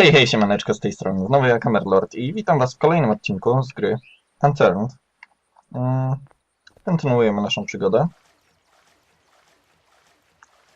Hej, hej, siemaneczko z tej strony. Znowu ja, Kamerlord i witam was w kolejnym odcinku z gry Unturned. Mm, Kontynuujemy naszą przygodę.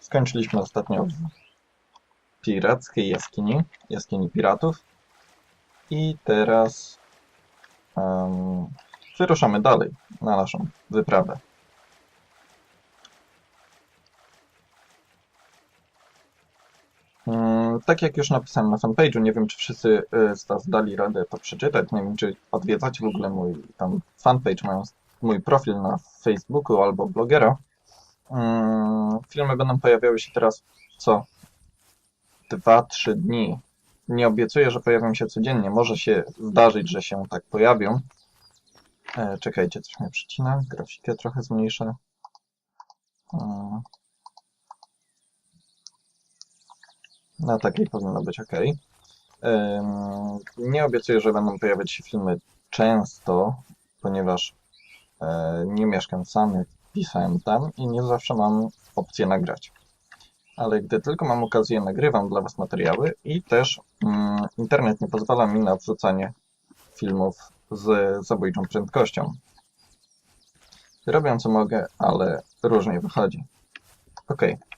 Skończyliśmy ostatnio w pirackiej jaskini, jaskini piratów. I teraz em, wyruszamy dalej na naszą wyprawę. Mm, Tak jak już napisałem na fanpage'u, nie wiem czy wszyscy y, z Was dali radę to przeczytać, nie wiem czy odwiedzacie w ogóle mój tam fanpage, mój profil na Facebooku albo blogera. Mm, Filmy będą pojawiały się teraz co 2-3 dni. Nie obiecuję, że pojawią się codziennie. Może się zdarzyć, że się tak pojawią. E, czekajcie, coś mnie przycina. Grafikę trochę zmniejszę. Mm. Na takiej powinno być ok. Nie obiecuję, że będą pojawiać się filmy często, ponieważ e, nie mieszkam sam, pisałem tam i nie zawsze mam opcję nagrać. Ale gdy tylko mam okazję, nagrywam dla Was materiały i też mm, internet nie pozwala mi na wrzucanie filmów z zabójczą prędkością. Robię co mogę, ale różnie wychodzi. Okej. E,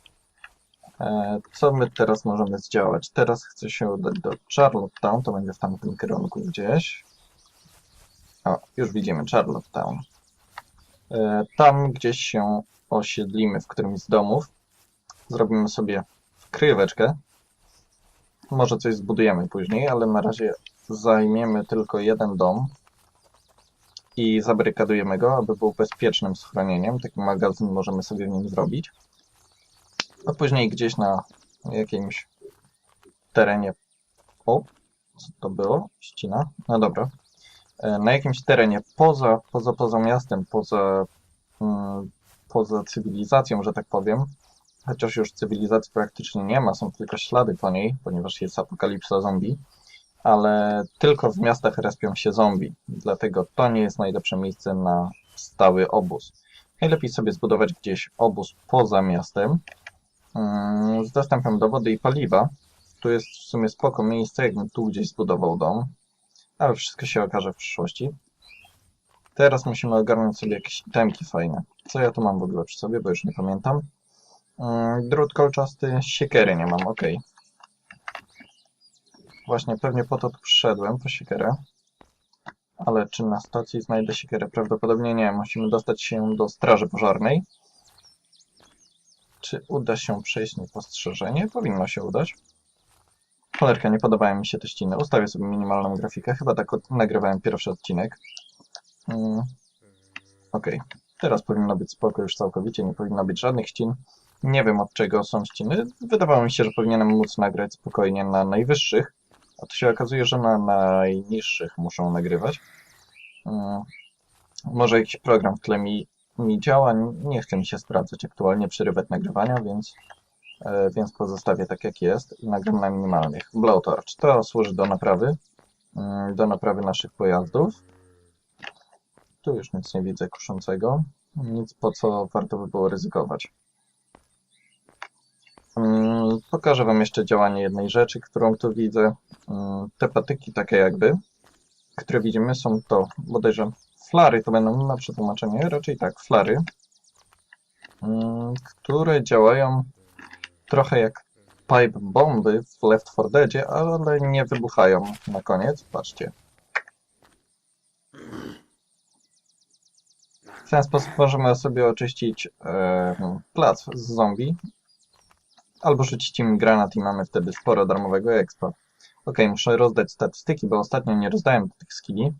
Co my teraz możemy zdziałać? Teraz chcę się udać do Charlottetown, to będzie w tamtym kierunku gdzieś. O, już widzimy Charlottetown. E, Tam gdzieś się osiedlimy w którymś z domów. Zrobimy sobie kryjóweczkę. Może coś zbudujemy później, ale na razie zajmiemy tylko jeden dom i zabarykadujemy go, aby był bezpiecznym schronieniem. Taki magazyn możemy sobie w nim zrobić a później gdzieś na jakimś terenie. O, co to było? Ścina? No dobra. E, Na jakimś terenie poza, poza, poza miastem, poza, mm, poza cywilizacją, że tak powiem. Chociaż już cywilizacji praktycznie nie ma, są tylko ślady po niej, ponieważ jest apokalipsa zombie. Ale tylko w miastach respią się zombie, dlatego to nie jest najlepsze miejsce na stały obóz. Najlepiej sobie zbudować gdzieś obóz poza miastem, z dostępem do wody i paliwa. Tu jest w sumie spoko miejsce, jakbym tu gdzieś zbudował dom. Ale wszystko się okaże w przyszłości. Teraz musimy ogarnąć sobie jakieś itemki fajne. Co ja tu mam w ogóle przy sobie, bo już nie pamiętam. Mm, Drut kolczasty, siekiery nie mam, ok. Właśnie pewnie po to tu przyszedłem, po siekierę. Ale czy na stacji znajdę siekierę? Prawdopodobnie nie. Musimy dostać się do straży pożarnej. Czy uda się przejść niepostrzeżenie? Powinno się udać. Cholerka, nie podobają mi się te ściny. Ustawię sobie minimalną grafikę. Chyba tak nagrywałem pierwszy odcinek. Mm. Okej. Teraz powinno być spoko już całkowicie. Nie powinno być żadnych ścin. Nie wiem od czego są ściny. Wydawało mi się, że powinienem móc nagrać spokojnie na najwyższych. A tu się okazuje, że na najniższych muszą nagrywać. Mm. Może jakiś program w tle mi mi działa, nie chce mi się sprawdzać aktualnie, przerywać nagrywania, więc, e, więc pozostawię tak jak jest i nagram na minimalnych. Blowtorch to służy do naprawy, mm, do naprawy naszych pojazdów. Tu już nic nie widzę kuszącego, nic po co warto by było ryzykować. Mm, Pokażę Wam jeszcze działanie jednej rzeczy, którą tu widzę. Mm, Te patyki takie jakby, które widzimy są to bodajże flary to będą na przetłumaczenie, raczej tak, flary, mm, które działają trochę jak pipe bomby w Left 4 Deadzie, ale nie wybuchają na koniec, patrzcie. W ten sposób możemy sobie oczyścić plac z zombie, albo rzucić im granat i mamy wtedy sporo darmowego expa. Ok, muszę rozdać statystyki, bo ostatnio nie rozdałem tych skilli.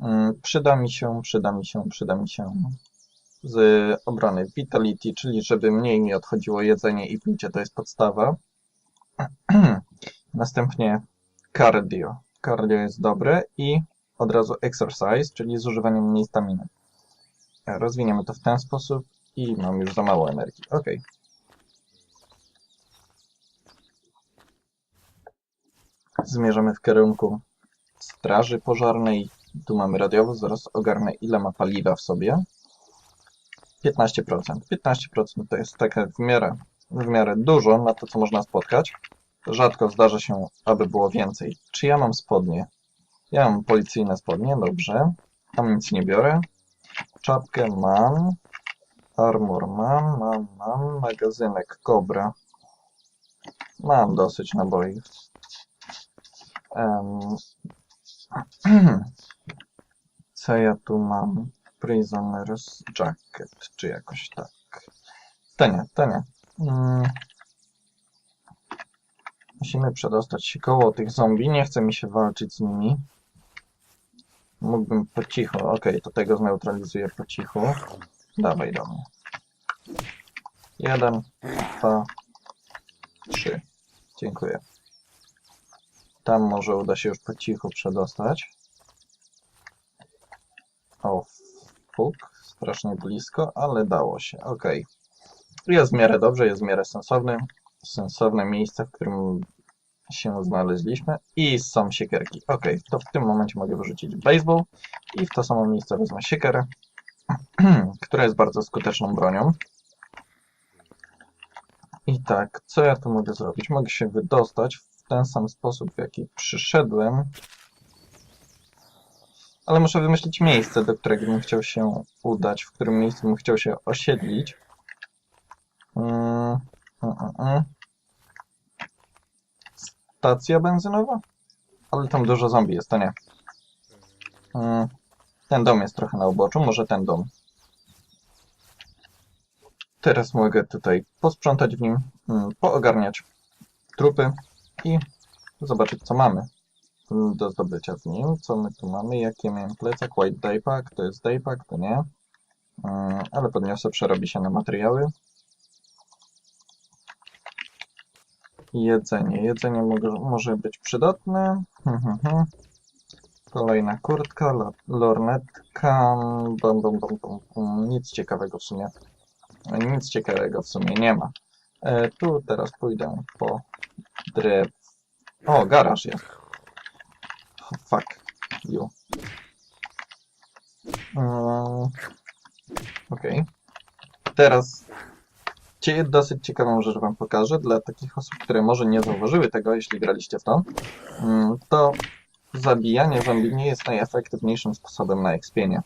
Mm, Przyda mi się, przyda mi się, przyda mi się z obrony Vitality, czyli żeby mniej mi odchodziło jedzenie i picie, to jest podstawa. Następnie Cardio. Cardio jest dobre i od razu Exercise, czyli zużywanie mniej staminy. Rozwiniemy to w ten sposób i mam już za mało energii. Ok. Zmierzamy w kierunku straży pożarnej tu mamy radiowóz, zaraz ogarnę ile ma paliwa w sobie. 15%. 15% to jest takie w miarę, w miarę dużo na to, co można spotkać. rzadko zdarza się, aby było więcej. Czy ja mam spodnie? Ja mam policyjne spodnie, dobrze. Tam nic nie biorę. Czapkę mam. Armor mam, mam, mam. Magazynek Cobra. Mam dosyć naboi. Em, Co ja tu mam? Prisoner's Jacket, czy jakoś tak. To nie, to nie. Mm. Musimy przedostać się koło tych zombie. Nie chce mi się walczyć z nimi. Mógłbym po cichu. Okej, to tego zneutralizuję po cichu. Dawaj do mnie. Jeden, dwa, trzy. Dziękuję. Tam może uda się już po cichu przedostać. O, Strasznie blisko, ale dało się. Okej. Jest w miarę dobrze, jest w miarę sensowny. Sensowne miejsce, w którym się znaleźliśmy. I są siekierki. Ok, to w tym momencie mogę wyrzucić baseball i w to samo miejsce wezmę siekierę, która jest bardzo skuteczną bronią. I tak, co ja tu mogę zrobić? Mogę się wydostać w ten sam sposób, w jaki przyszedłem. Ale muszę wymyślić miejsce, do którego bym chciał się udać, w którym miejscu bym chciał się osiedlić. Mm, mm, mm. Stacja benzynowa? Ale tam dużo zombie jest, to nie. Ten dom jest trochę na uboczu, może ten dom. Teraz mogę tutaj posprzątać w nim, poogarniać trupy i zobaczyć co mamy do zdobycia w nim. Co my tu mamy? Jaki miałem plecak? White daypack, to jest daypack, to nie. Mm, Ale podniosę, przerobi się na materiały. Jedzenie. Jedzenie może, być przydatne. Hmm, hmm, hmm. Kolejna kurtka, lornetka. Bum, bum, bum, bum. Nic ciekawego w sumie. Nic ciekawego w sumie nie ma. E, tu teraz pójdę po drew. O, garaż jest. Fuck you. Mm, Okej. Teraz Cie- dosyć ciekawą rzecz Wam pokażę dla takich osób, które może nie zauważyły tego, jeśli graliście w to. Mm, To zabijanie zombie nie jest najefektywniejszym sposobem na ekspienie.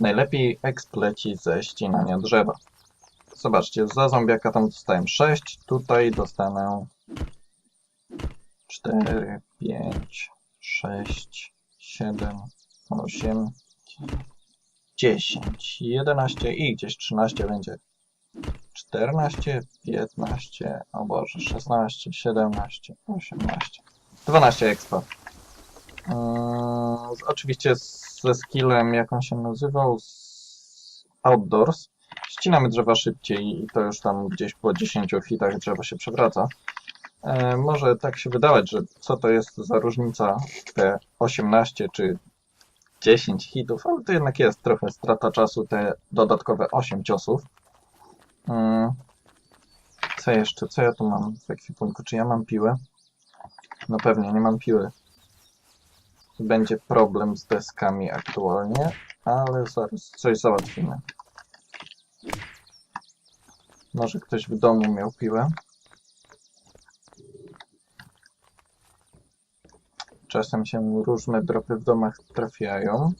Najlepiej exp ze ścinania drzewa. Zobaczcie, za zombiaka tam dostałem 6, tutaj dostanę 4, 5, 6, 7, 8, 10, 11 i gdzieś 13 będzie. 14, 15, o Boże, 16, 17, 18, 12 expa. Yy, oczywiście ze skillem, jak on się nazywał, z Outdoors. Ścinamy drzewa szybciej i to już tam gdzieś po 10 hitach drzewo się przewraca. E, może tak się wydawać, że co to jest za różnica te 18 czy 10 hitów, ale to jednak jest trochę strata czasu, te dodatkowe 8 ciosów. Mm. Co jeszcze? Co ja tu mam w ekwipunku? Czy ja mam piłę? No pewnie, nie mam piły. Będzie problem z deskami aktualnie, ale zaraz coś załatwimy. Może ktoś w domu miał piłę? Czasem się różne dropy w domach trafiają.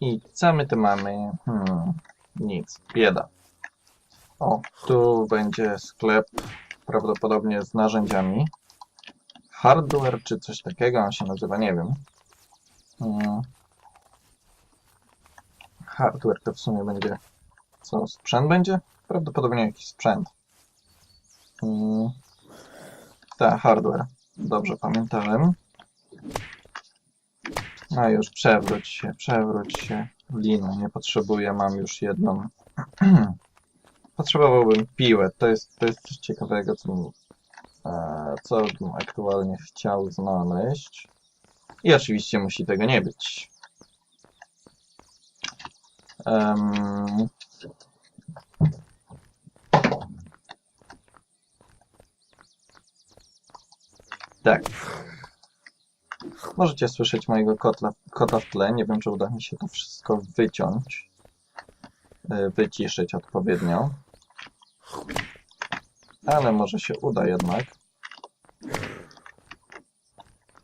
I co my tu mamy? Hmm, nic, bieda. O, tu będzie sklep prawdopodobnie z narzędziami. Hardware czy coś takiego on się nazywa, nie wiem. Hmm. Hardware to w sumie będzie. Co, sprzęt będzie? Prawdopodobnie jakiś sprzęt. Hmm. Tak, hardware. Dobrze pamiętałem. No już, przewróć się, przewróć się. Liny nie potrzebuję, mam już jedną. Potrzebowałbym piłę. To jest, to jest coś ciekawego, co, bym, e, co bym aktualnie chciał znaleźć. I oczywiście musi tego nie być. Em, tak. Możecie słyszeć mojego kotla, kota w tle. Nie wiem, czy uda mi się to wszystko wyciąć. e, Wyciszyć odpowiednio. ale może się uda jednak.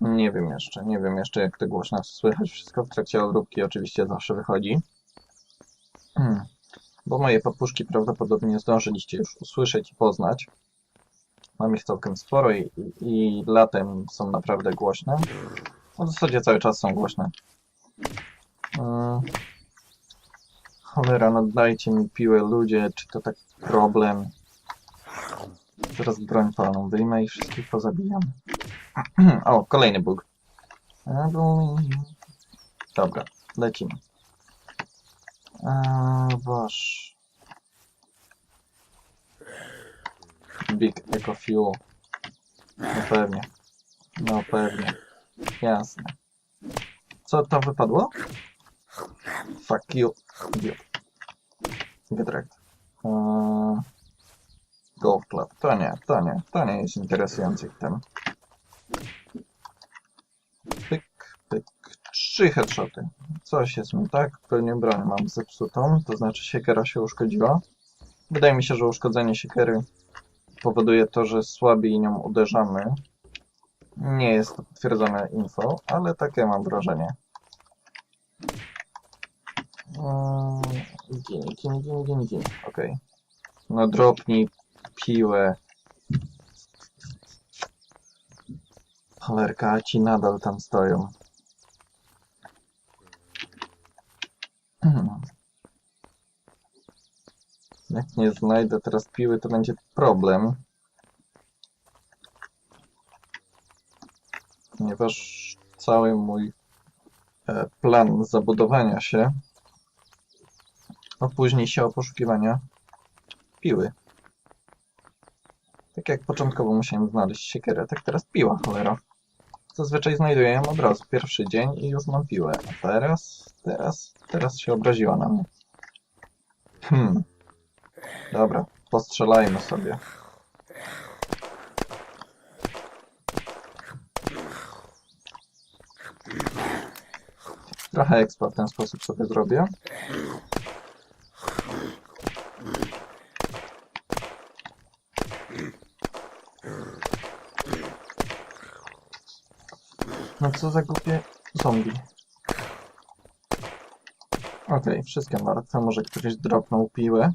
Nie wiem jeszcze, nie wiem jeszcze jak to głośno słychać wszystko w trakcie obróbki oczywiście zawsze wychodzi. Hmm. Bo moje papuszki prawdopodobnie zdążyliście już usłyszeć i poznać. Mam ich całkiem sporo i, i, latem są naprawdę głośne. No, w zasadzie cały czas są głośne. Mm. Cholera, no dajcie mi piłę ludzie, czy to tak problem? Teraz broń palną wyjmę i wszystkich pozabijam. o, kolejny bóg. Dobra, lecimy. Eee, wasz. Big Eco Fuel. No pewnie. No pewnie. Jasne. Co tam wypadło? Fuck you. Idiot. Get wrecked. Eee, Golf Club. To nie, to nie. To nie jest interesujący ten. Pyk, pyk. Trzy headshoty. Coś jest mi tak. Pewnie broń mam zepsutą. To znaczy siekiera się uszkodziła. Wydaje mi się, że uszkodzenie siekiery powoduje to, że słabiej nią uderzamy. Nie jest to potwierdzone info, ale takie mam wrażenie. Mm, Gin, gin, gin, gin, gin. Okej. No dropnij piłę. Cholerka, ci nadal tam stoją. Jak nie znajdę teraz piły, to będzie problem. Ponieważ cały mój e, plan zabudowania się opóźni się o poszukiwania piły. Tak jak początkowo musiałem znaleźć siekierę, tak teraz piła, cholera. Zazwyczaj znajduję ją od razu, pierwszy dzień i już mam piłę. A teraz, teraz, teraz się obraziła na mnie. Hmm. Dobra, postrzelajmy sobie. Trochę expa w ten sposób sobie zrobię. No co za głupie zombie. Okej, wszystkie martwe. Może ktoś dropnął piłę.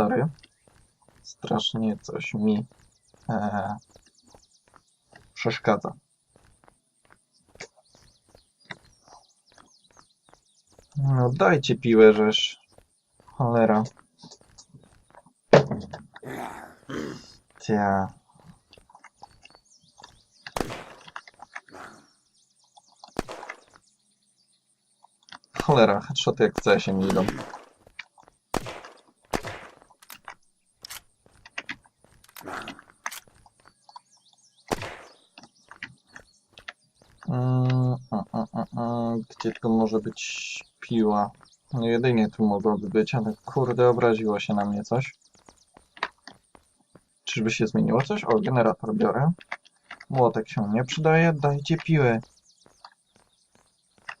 Sorry. Strasznie coś mi e, przeszkadza. No dajcie piłę, żeż. Cholera. Tia. Cholera, headshoty jak chce się mi idą. Mm, mm, mm, mm, mm. Gdzie tu może być piła? No jedynie tu mogłoby być, ale kurde, obraziło się na mnie coś. Czyżby się zmieniło coś? O, generator biorę. Młotek się nie przydaje, dajcie piłę.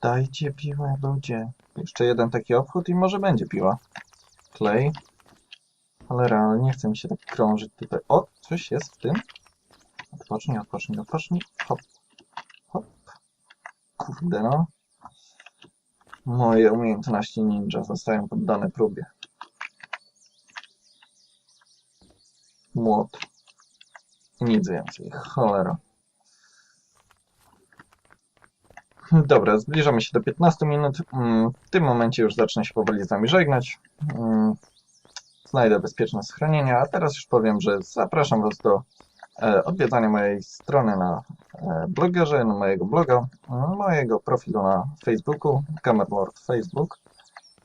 Dajcie piłę, ludzie. Jeszcze jeden taki obchód i może będzie piła. Klej. Ale nie chce mi się tak krążyć tutaj. O, coś jest w tym. Odpocznij, odpocznij, odpocznij. Hop. Kurde no. Moje umiejętności ninja zostają poddane próbie. Młot. Nic więcej. Cholera. Dobra, zbliżamy się do 15 minut. Mm, W tym momencie już zacznę się powoli z Wami żegnać. Mm, Znajdę bezpieczne schronienie, a teraz już powiem, że zapraszam Was do e, odwiedzania mojej strony na e, blogerze, na mojego bloga, mojego profilu na Facebooku, Gamerlord Facebook.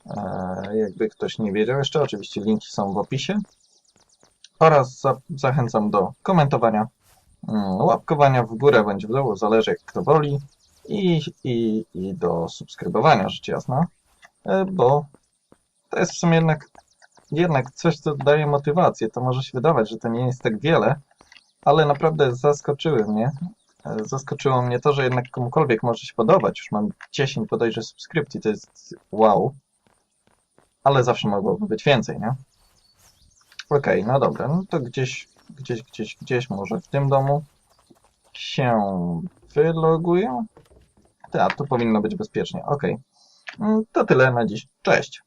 E, Jakby ktoś nie wiedział jeszcze, oczywiście linki są w opisie. Oraz za, zachęcam do komentowania, mm, łapkowania w górę bądź w dół, zależy jak kto woli i, i, i do subskrybowania, rzecz jasna, bo to jest w sumie jednak, jednak coś, co daje motywację. To może się wydawać, że to nie jest tak wiele, ale naprawdę zaskoczyły mnie. E, Zaskoczyło mnie to, że jednak komukolwiek może się podobać. Już mam 10 bodajże subskrypcji, to jest wow. ale zawsze mogłoby być więcej, nie? Okej, no dobra, no to gdzieś, gdzieś, gdzieś, gdzieś może w tym domu się wyloguję. Tak, tu powinno być bezpiecznie. Okej. Mm, To tyle na dziś. Cześć.